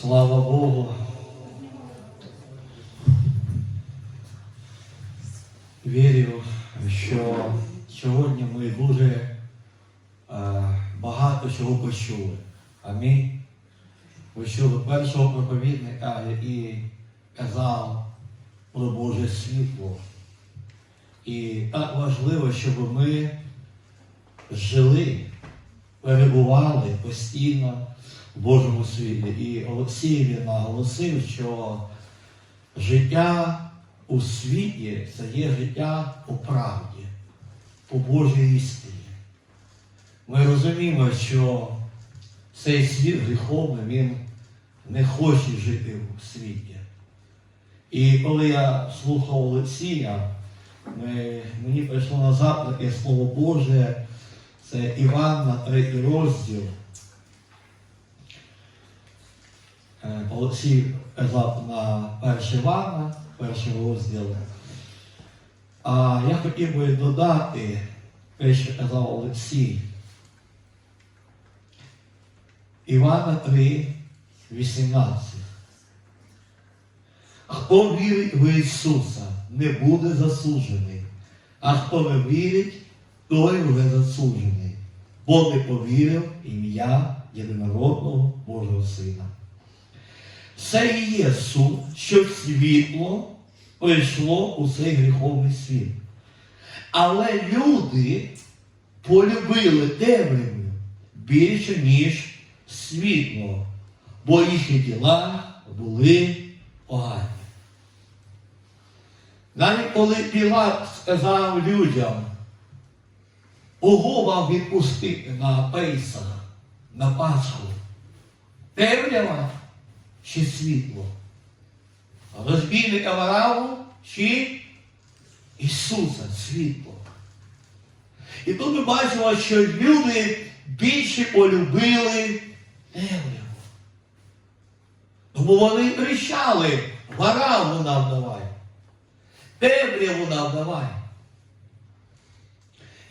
Слава Богу. Вірю, що сьогодні ми дуже е, багато чого почули. Амінь. Ви чули першого проповідника, який казав про Боже світло. І так важливо, щоб ми жили, перебували постійно Божому світлі. І Олексій наголосив, що життя у світі це є життя у правді, у Божій істині. Ми розуміємо, що цей світ гріховний, він не хоче жити в світі. І коли я слухав Олексія, мені прийшло назад таке слово Боже, це Іван на третій розділ. Е, Олексій казав на перший Івана, перший розділ. А я хотів би додати те, що казав Олексій. Івана 3, 18. Хто вірить в Ісуса, не буде засуджений, а хто не вірить, той вже засуджений, бо не повірив ім'я єдинородного Божого Сина. Це і є суд, щоб світло прийшло у цей гріховний світ. Але люди полюбили темряву більше, ніж світло, бо їхні діла були погані. Навіть коли Пілат сказав людям, вам відпустити на Пейсах, на Пасху, темрява чи світло? Розбійника Вараву чи Ісуса світло? І тут ми бачимо, що люди більше полюбили темряву. Тому вони кричали, вараву нам давай, темряву нам давай.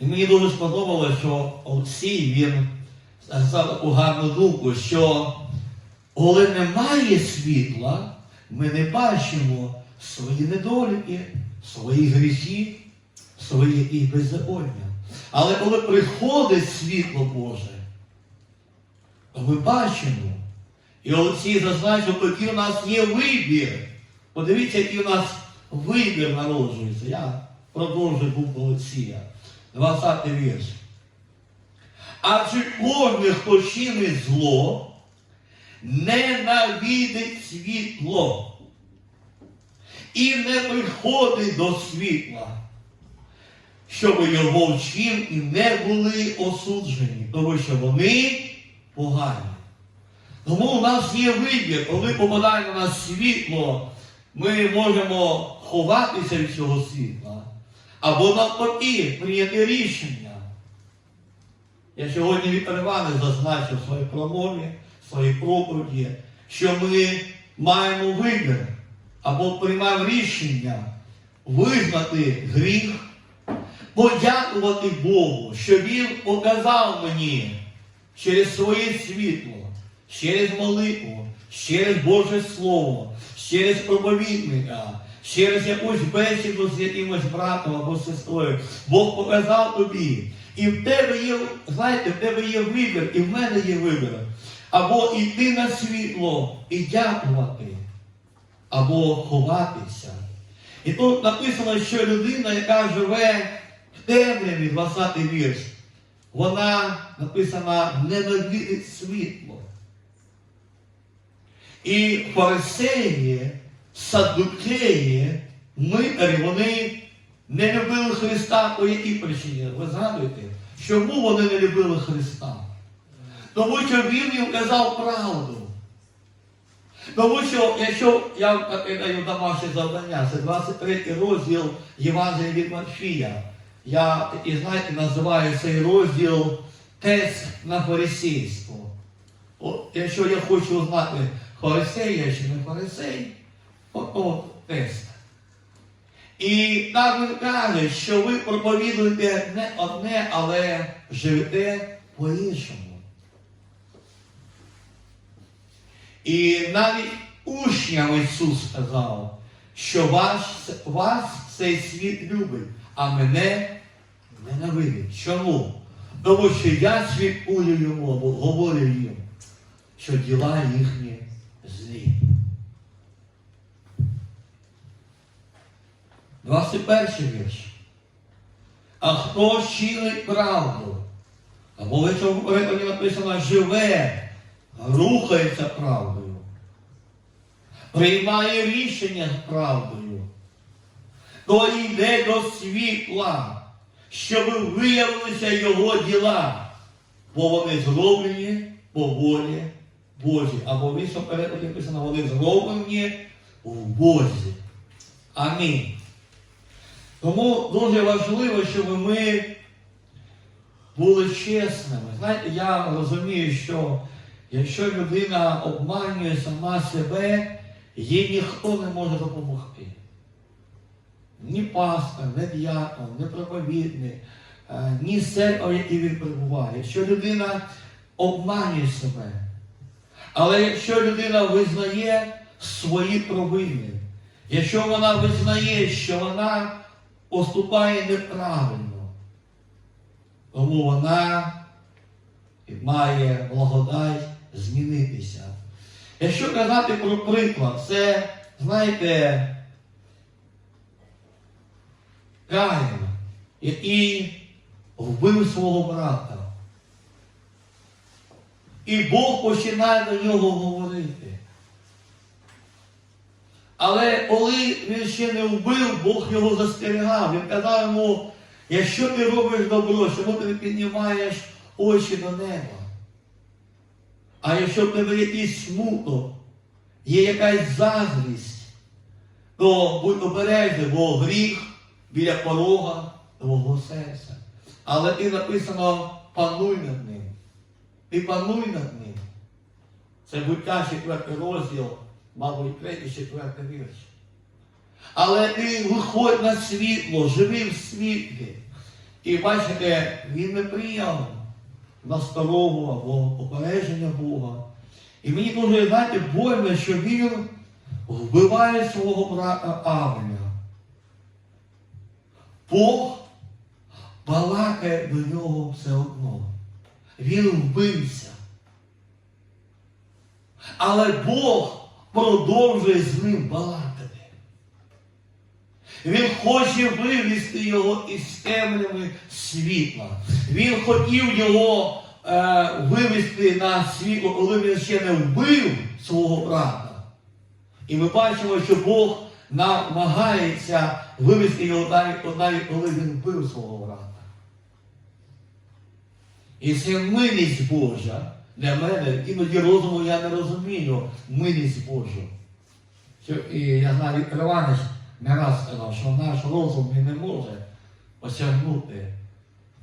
І мені дуже сподобалося, що Олексій він сказав таку гарну думку, що коли немає світла, ми не бачимо свої недоліки, свої гріхи, свої і беззаконня. Але коли приходить світло Боже, то ми бачимо. І Олексій зазначив, який у нас є вибір. Подивіться, який у нас вибір народжується. Я продовжую був Олексія. 20 вірш. Адже кожен, хто чинить зло, ненавидить світло і не приходить до світла, щоб його вчив і не були осуджені, тому що вони погані. Тому у нас є вибір, коли попадає на світло, ми можемо ховатися від цього світла. Або навпаки, прийняти рішення. Я сьогодні Віктор Іванович зазначив в своїй промові, своїй проповіді, що ми маємо вибір або приймаємо рішення визнати гріх, подякувати Богу, що Він показав мені через своє світло, через молитву, через Боже Слово, через проповідника, через якусь бесіду з якимось братом або сестрою. Бог показав тобі. І в тебе є, знаєте, в тебе є вибір, і в мене є вибір. Або йти на світло і дякувати, або ховатися. І тут написано, що людина, яка живе в темряві, 20 вірш, вона написана ненавидить світло. І фарисеї, садукеї, митарі, вони не любили Христа по якій причині? Ви згадуєте? Чому вони не любили Христа? Тому що Він їм казав правду. Тому що, якщо я даю домашнє завдання, це 23 розділ Євангелія від Матфія. Я і знаєте, називаю цей розділ тест на фарисейство. От, якщо я хочу знати, фарисей я чи не фарисей, от, от тест. І так він каже, що ви проповідуєте не одне, але живете по-іншому. І навіть учням Ісус сказав, що вас, вас цей світ любить, а мене ненавидить. Чому? Тому що я свідкую йому, або говорю їм, що діла їхні злі. 21 вірш. А хто чинить правду? Або в цьому написано живе, рухається правдою, приймає рішення правдою, то йде до світла, щоб виявилися його діла, бо вони зроблені по волі Божій. Або в іншому перекладі написано, вони зроблені в Бозі. Амінь. Тому дуже важливо, щоб ми були чесними. Знаєте, я розумію, що якщо людина обманює сама себе, їй ніхто не може допомогти. Ні пастор, ні діякон, ні проповідник, е, ні церква, в якій він перебуває. Якщо людина обманює себе, але якщо людина визнає свої провини, якщо вона визнає, що вона поступає неправильно, тому вона має благодать змінитися. Якщо казати про приклад, це, знаєте, Каїн, який вбив свого брата. І Бог починає до нього говорити. Але коли він ще не вбив, Бог його застерігав. Він казав йому, якщо ти робиш добро, чому ти піднімаєш очі до неба? А якщо в тебе якийсь смуток, є якась заздрість, то будь обережний, бо гріх біля порога твого серця. Але ти написано пануй над ним. Ти пануй над ним. Це буття четвертий розділ, мабуть, третій, четвертий вірш. Але ти виходь на світло, живи в світлі. І бачите, він не прийняв настанову або попередження Бога. І мені дуже, знаєте, больно, що він вбиває свого брата Авеля. Бог балакає до нього все одно. Він вбився. Але Бог продовжує з ним балакати. Він хоче вивести його із темряви світла. Він хотів його е, вивести на світло, коли він ще не вбив свого брата. І ми бачимо, що Бог намагається вивести його навіть, навіть коли він вбив свого брата. І це милість Божа для мене, іноді розуму я не розумію милість Божу. І я знаю, Іванович не раз сказав, що наш розум він не може осягнути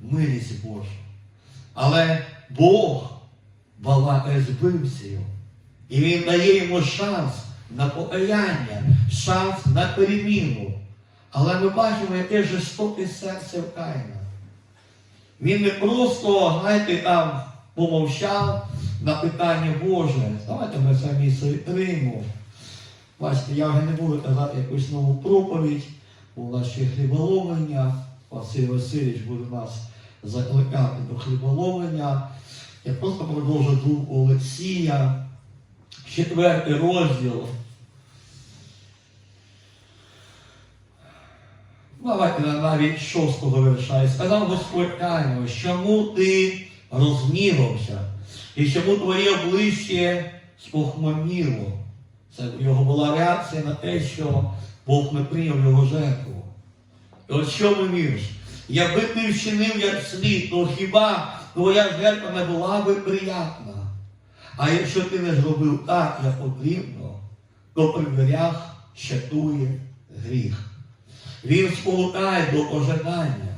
милість Божу. Але Бог балакає з. І він дає йому шанс на покаяння, шанс на переміну. Але ми бачимо, яке жорстоке серце в Каїна. Він не просто, знаєте, там помовчав на питання Боже. Давайте ми це місце відкриємо. Бачите, я вже не буду казати якусь нову проповідь, у нас ще хліболовлення. Василь Васильович буде нас закликати до хліболовлення. Я просто продовжу думку Олексія. Четвертий розділ. Давайте навіть шостого вірша. І сказав Господь Каїну, чому ти розгнівався, і чому твоє обличчя спохмурніло. Це його була реакція на те, що Бог не прийняв його жертву. І от що ми вірш? Якби ти вчинив як слід, то хіба твоя жертва не була би приятна? А якщо ти не зробив так, як потрібно, то при дверях щатує гріх. Він спонукає до ожидання,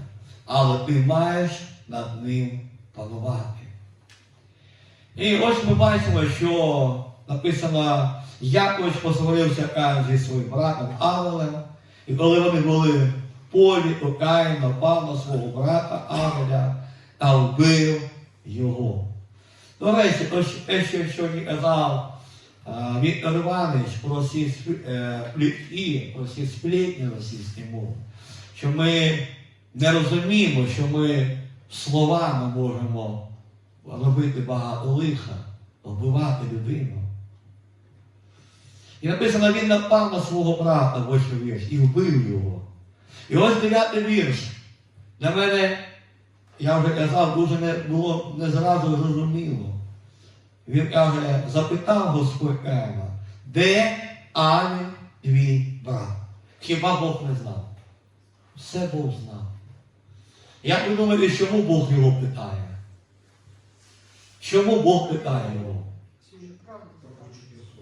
але ти маєш над ним панувати. І ось ми бачимо, що написано, Якович посварився Каїн зі своїм братом Авелем, і коли вони були в полі, то Каїн напав на свого брата Авеля та вбив його. До речі, те, що сьогодні казав Віктор Іванович про всі е, плітки, про всі сплетні російські мови, що ми не розуміємо, що ми словами можемо робити багато лиха, вбивати людину. І написано, він напав на свого брата, восьмий вірш, і вбив його. І ось дев'ятий вірш. Для мене, я вже казав, дуже не було не зразу зрозуміло. Він каже, запитав Господь Ема, де Аві твій брат? Хіба Бог не знав? Все Бог знав. Як ви чому Бог його питає? Чому Бог питає його?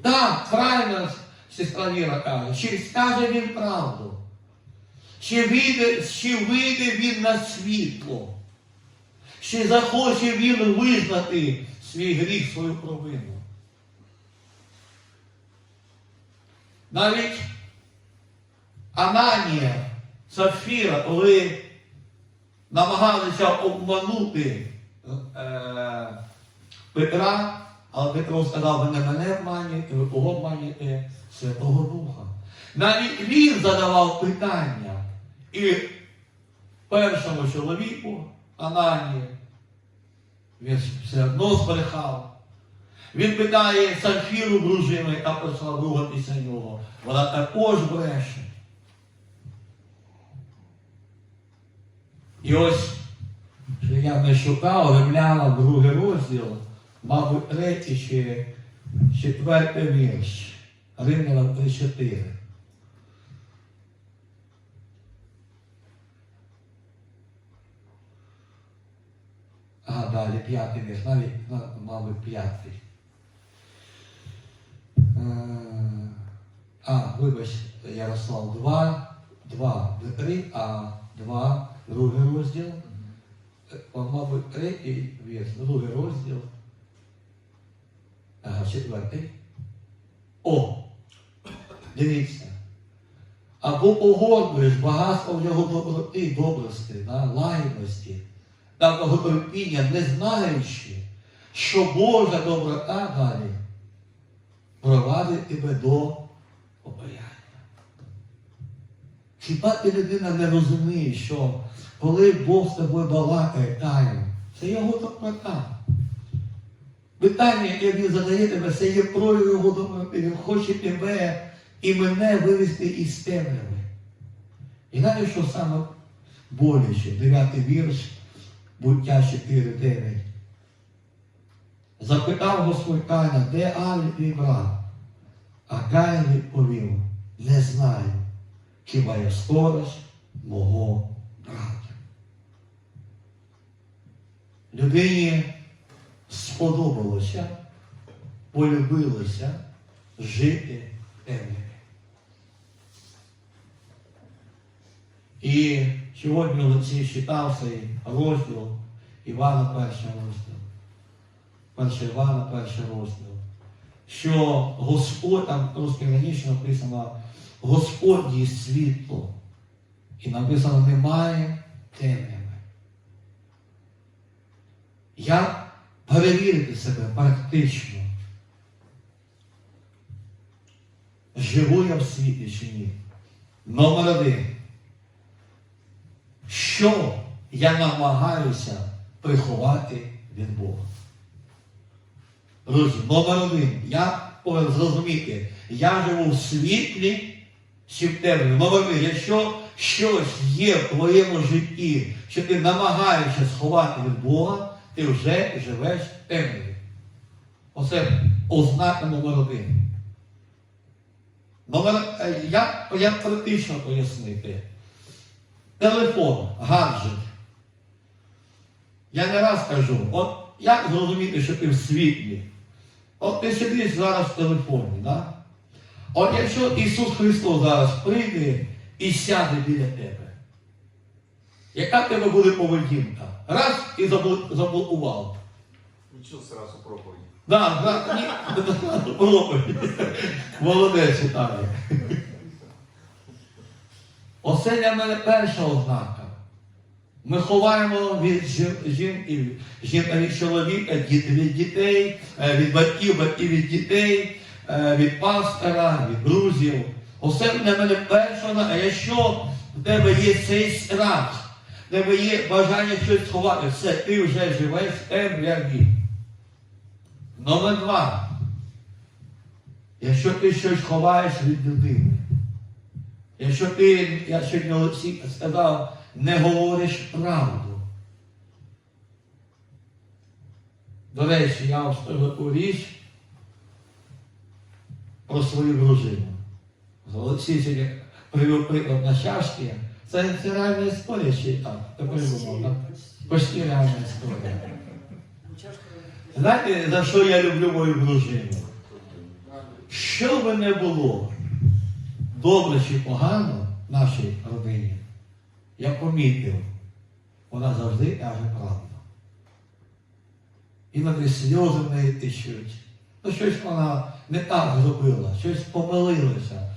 Так, правильно сестра Віра каже, чи скаже він правду? Чи вийде, чи вийде він на світло? Чи захоче він визнати свій гріх, свою провину? Навіть Ананія, Сафіра, коли намагалися обманути е, Петра, але Петро сказав, ви не мене обманюєте, ви кого обманюєте Святого Духа. Навіть він задавав питання і першому чоловіку, Ананії, він все одно збрехав. Він питає Сафіру дружину, яка почала ругатися нього. Вона також бреше. І ось що я не шукав, римляна другий розділ, мабуть, третій чи четвертий вірш. Римляна 3-4. А, далі п'ятий вірш, навіть, мабуть, п'ятий. Е, А, вибач, Ярослав, 2, 2, 3, а 2, другий розділ. Е, Мабуть, третій вірш, другий розділ. Ага, четвертий. О! Дивіться. Або погодуєш багатство в його доброти, добрости, да, лагідності та довготерпіння, не знаючи, що Божа доброта далі провадить тебе до покаяння. Хіба ти людина не розуміє, що коли Бог з тобою балакає тайно, це його доброта. Питання, яке він задає тебе, це є прояв його доброти. Він хоче тебе і мене вивести із темряви. І знаєш, що саме боляче, дев'ятий вірш, буття 4.9. Запитав Господь Каїна, де Авель твій брат? А Каїн відповів, не знаю, хіба я сторож мого брата. Людині сподобалося, полюбилося жити темряві. І сьогодні Олексій читав цей розділ Івана перший розділ. Перший Івана перший розділ. Що Господь, там трошки написано, Господь є світло. І написано, немає темряви. Як перевірити себе практично? Живу я в світі чи ні? Номер один. Що я намагаюся приховати від Бога? Друзі, номер один. Я повинен зрозуміти, я живу в світлі чи в темряві. Номер один, якщо щось є в твоєму житті, що ти намагаєшся сховати від Бога, ти вже живеш темряві. Оце ознака номер один. Номер, е, як, як практично пояснити? Телефон, гаджет. Я не раз кажу, от як зрозуміти, що ти в світлі? От ти сидиш зараз в телефоні, да? От якщо Ісус Христос зараз прийде і сяде біля тебе, яка в тебе буде поведінка? Раз і забл- заблокував. Нічого сразу проповіді. Да, да, ні, проповідь. Молодець читає. Оце для мене перша ознака. Ми ховаємо від жін, від чоловіка, діт- від дітей, е, від батьків, батьків від дітей, е, від пастора, від друзів. Усе на мене першого, а якщо в тебе є цей страх, тебе є бажання щось сховати, все, ти вже живеш темряві. Номер два. Якщо ти щось ховаєш від людини, якщо ти, я сьогодні Олексій сказав, не говориш правду. До речі, я вам скажу таку річ про свою дружину. Олексій привів приклад на щастя. Це, це реальна історія й так. Тепер так? Почти реальна історія. Знаєте, за що я люблю мою дружину? Що би не було, добре чи погано нашій родині, я помітив, вона завжди каже правду. Іноді сльози в неї течуть. Ну, щось вона не так зробила, щось помилилося.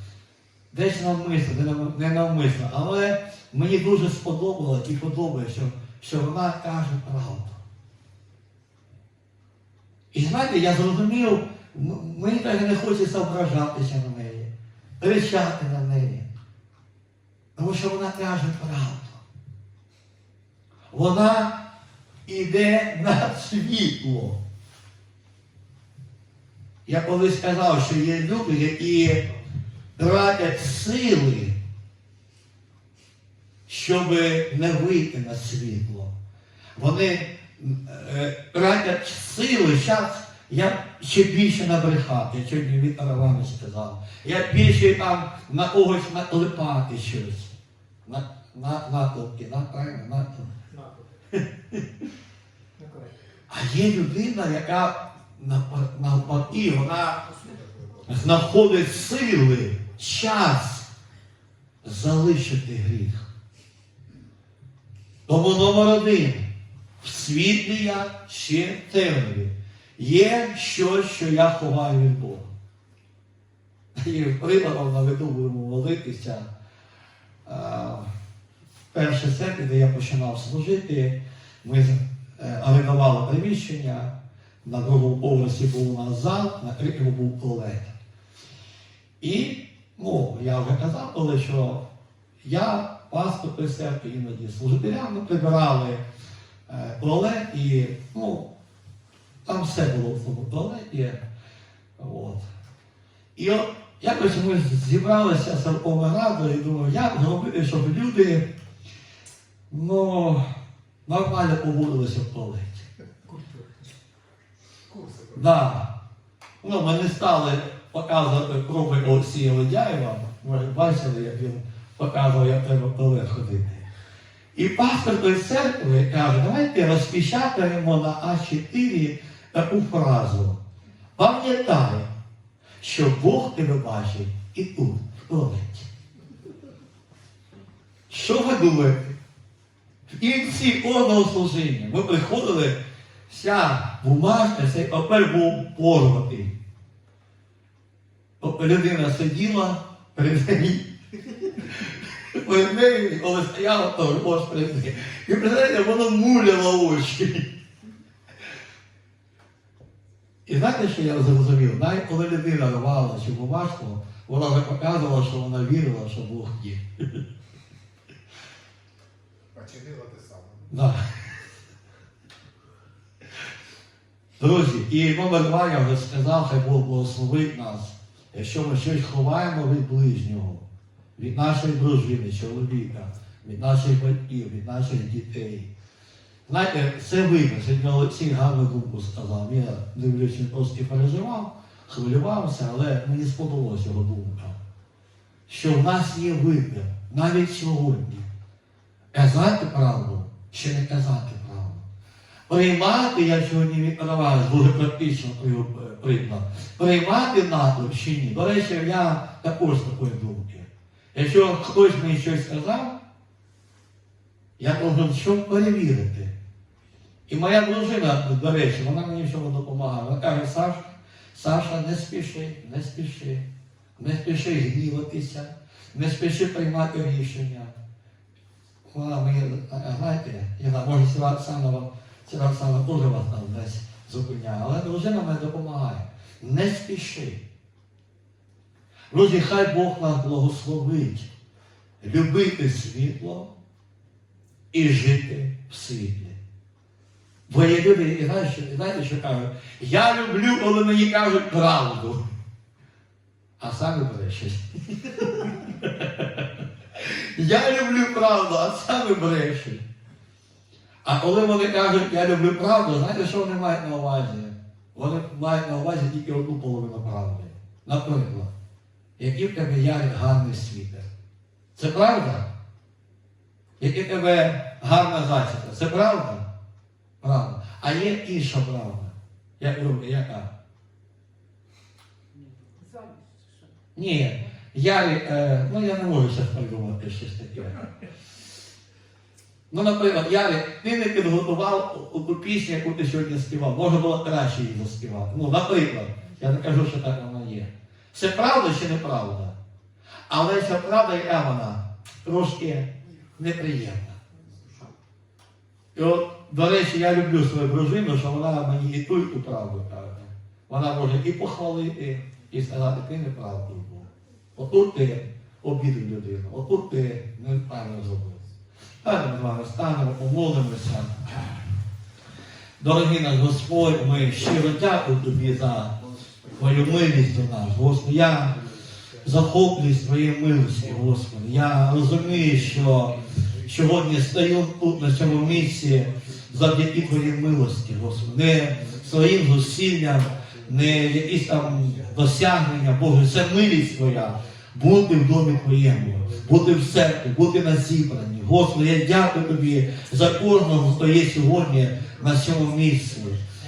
Десь навмисно, не нав- не навмисно. Але мені дуже сподобалось і подобається, що, вона каже правду. І знаєте, я зрозумів, мені навіть не хочеться ображатися на неї, кричати на неї. Тому що вона каже правду. Вона йде на світло. Я колись сказав, що є люди, які тратять сили, щоб не вийти на світло. Вони е, тратять сили, зараз я ще більше набрехати, я сьогодні Віктор Іванович сказав. Я більше там на когось наклепати щось. На, на, наклепки, на, правильно, наклепки. А є людина, яка навпаки, вона знаходить сили, час залишити гріх. Тому номер один. В світлі я ще в темряві. Є щось, що я ховаю від Бога. І прикладом наведу будемо молитися. А, Перше церкві, де я починав служити, ми е, орендували приміщення, на другому поверсі був у нас зал, на третьому був туалет. І, ну, я вже казав, коли що я, пастор при церкві, іноді служителям, ми прибирали е, туалет і, ну, там все було в тому туалеті. От. І от якось ми зібралися з Верховною Радою і думаю, як зробити, щоб люди ну, нормально поводилися в туалеті. Да. Ну, ми не стали показувати проби Олексія Ледяєва. Може, бачили, як він показував, як треба в ходити. І пастор тої церкви каже, давайте розпечатаємо на А4 таку фразу. Пам'ятай, що Бог тебе бачить і тут, туалеті. Що ви думаєте? В кінці кожного служіння ми приходили, вся бумажка, цей папер був порватий. Тобто людина сиділа перед нею, перед нею, коли стояла, то ось перед нею. І представляєте, воно муляло очі. І знаєте, що я зрозумів? Навіть коли людина рвала цю бумажку, вона вже показувала, що вона вірила, що Бог є. А чинила те саме. Да. Друзі, і номер два я вже сказав, хай Бог благословить нас. Якщо ми щось ховаємо від ближнього, від нашої дружини, чоловіка, від наших батьків, від наших дітей. Знаєте, це видно. Сьогодні Олексій гарну думку сказав. Я дивлюсь, він трошки переживав, хвилювався, але мені сподобалася його думка. Що в нас є вибір навіть сьогодні. Казати правду чи не казати. Приймати, я сьогодні відкриваю дуже практично е, приклад. Приймати наклеп чи ні. До речі, я також такої думки. Якщо хтось мені щось сказав, я повинен що перевірити. І моя дружина, до речі, вона мені в цьому допомагає. Вона каже, Саша, Саша, не спіши, не спіши, не спіши гніватися, не спіши приймати рішення. Вона мені, знаєте, я знаю, може Сіла Оксанова, Сіла Оксанова теж вас там десь зупиняє, але дружина мене допомагає. Не спіши. Друзі, хай Бог нас благословить любити світло і жити в світлі. Бо є люди, і знаєте, що- кажуть? Я люблю, коли мені кажуть правду. А самі брешуть. Я люблю правду, а самі брешуть. А коли вони кажуть, я люблю правду, знаєте, що вони мають на увазі? Вони мають на увазі тільки одну половину правди. Наприклад, який в тебе ярик гарний світер. Це правда? Яке в тебе гарна зачіска. Це правда? Правда. А є інша правда. Як думаєте, яка? Ні. Ярик, е, ну я не можу зараз придумати щось таке. Ну, наприклад, Ярик, ти не підготував ту пісню, яку ти сьогодні співав. Може було краще її заспівати. Ну, наприклад, я не кажу, що так вона є. Це правда чи неправда? Але ця правда, яка вона трошки неприємна. І от, до речі, я люблю свою дружину, що вона мені і ту, і ту правду каже. Вона може і похвалити, і сказати, ти неправду. Отут ти обідав людину, отут ти неправильно зробив. Вами станемо, помолимося. Дорогий наш Господь, ми щиро дякуємо Тобі за Твою милість до нас. Господи, я захоплююсь Твоєю милості, Господи. Я розумію, що сьогодні стою тут, на цьому місці, завдяки Твоїй милості, Господи. Не своїм зусиллям, не якісь там досягнення, Боже, це милість Твоя. Бути в домі Твоєму, бути в церкві, бути на зібранні. Господи, я дякую Тобі за кожного, хто є сьогодні на цьому місці.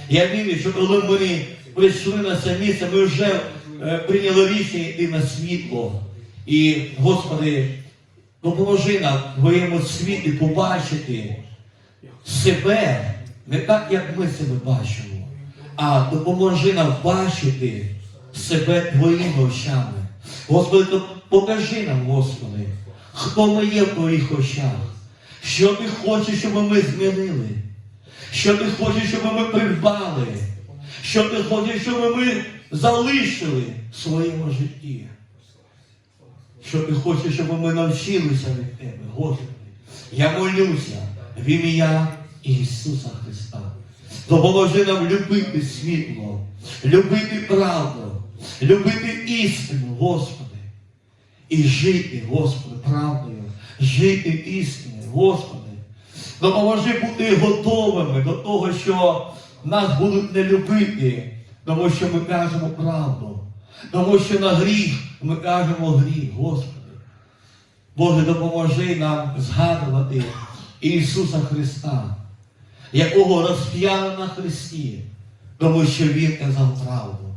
Я вірю, що коли ми прийшли на це місце, ми вже е, прийняли рішення йти на світло. І, Господи, допоможи нам в твоєму світі побачити себе не так, як ми себе бачимо, а допоможи нам бачити себе твоїми очами. Господи, то покажи нам, Господи, хто ми є в твоїх очах, що ти хочеш, щоб ми змінили, що ти хочеш, щоб ми придбали, що ти хочеш, щоб ми залишили в своєму житті. Що ти хочеш, щоб ми навчилися від тебе, Господи. Я молюся в ім'я Ісуса Христа. Допоможи нам любити світло, любити правду, любити істину, Господи. І жити, Господи, правдою, жити істиною, Господи. Допоможи бути готовими до того, що нас будуть не любити, тому що ми кажемо правду. Тому що на гріх ми кажемо гріх, Господи. Боже, допоможи нам згадувати Ісуса Христа, якого розп'яли на Христі, тому що Він казав правду.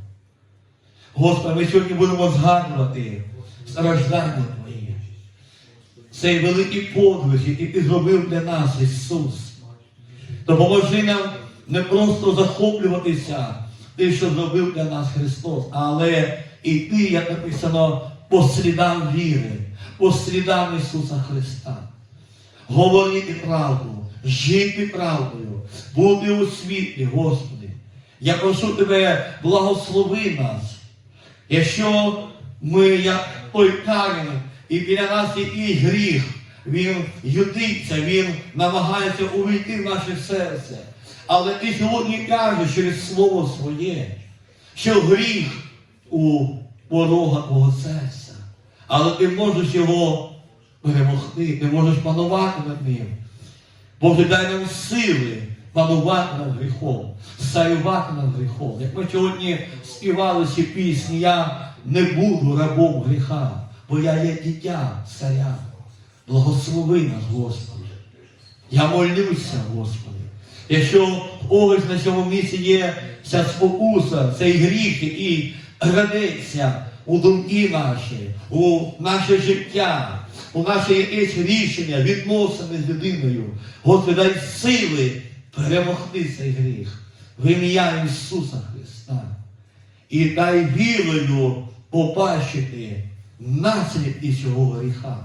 Господи, ми сьогодні будемо згадувати страждання Твої. Цей великий подвиг, який Ти зробив для нас, Ісус. Допоможи нам не просто захоплюватися тим, що зробив для нас Христос, але йти, як написано, по слідам віри, по слідам Ісуса Христа. Говорити правду, жити правдою, бути у світлі, Господи. Я прошу Тебе, благослови нас. Якщо ми, як той камінь, і біля нас якийсь гріх, він ютиться, він намагається увійти в наше серце. Але ти сьогодні кажеш через слово своє, що гріх у порога твого серця. Але ти можеш його перемогти, ти можеш панувати над ним. Боже, дай нам сили панувати над гріхом, царювати над гріхом. Як ми сьогодні співали ці пісні, я не буду рабом гріха, бо я є дитя царя. Благослови нас, Господи. Я молюся, Господи. Якщо ось на цьому місці є ця спокуса, цей гріх, який градеться у думки наші, у наше життя, у наше якесь рішення, відносини з людиною. Господи, дай сили перемогти цей гріх в ім'я Ісуса Христа. І дай вірою побачити наслідки цього гріха.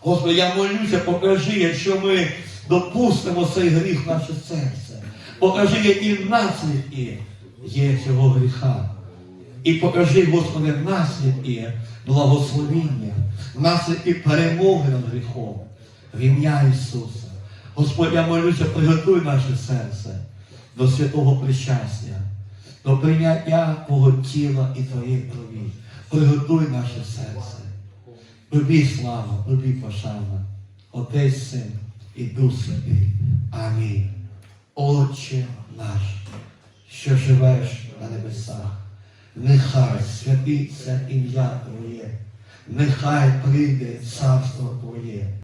Господи, я молюся, покажи, якщо ми допустимо цей гріх в наше серце. Покажи, які наслідки є цього гріха. І покажи, Господи, наслідки благословіння, наслідки перемоги над гріхом. В ім'я Ісуса. Господь, я молюся, приготуй наше серце до святого причастя, до прийняття Твого тіла і Твоєї крові. Приготуй наше серце. Тобі слава, тобі пошана, Отець Син і Дух Святий. Амінь. Отче наш, що живеш на небесах, нехай святиться ім'я Твоє, нехай прийде царство Твоє.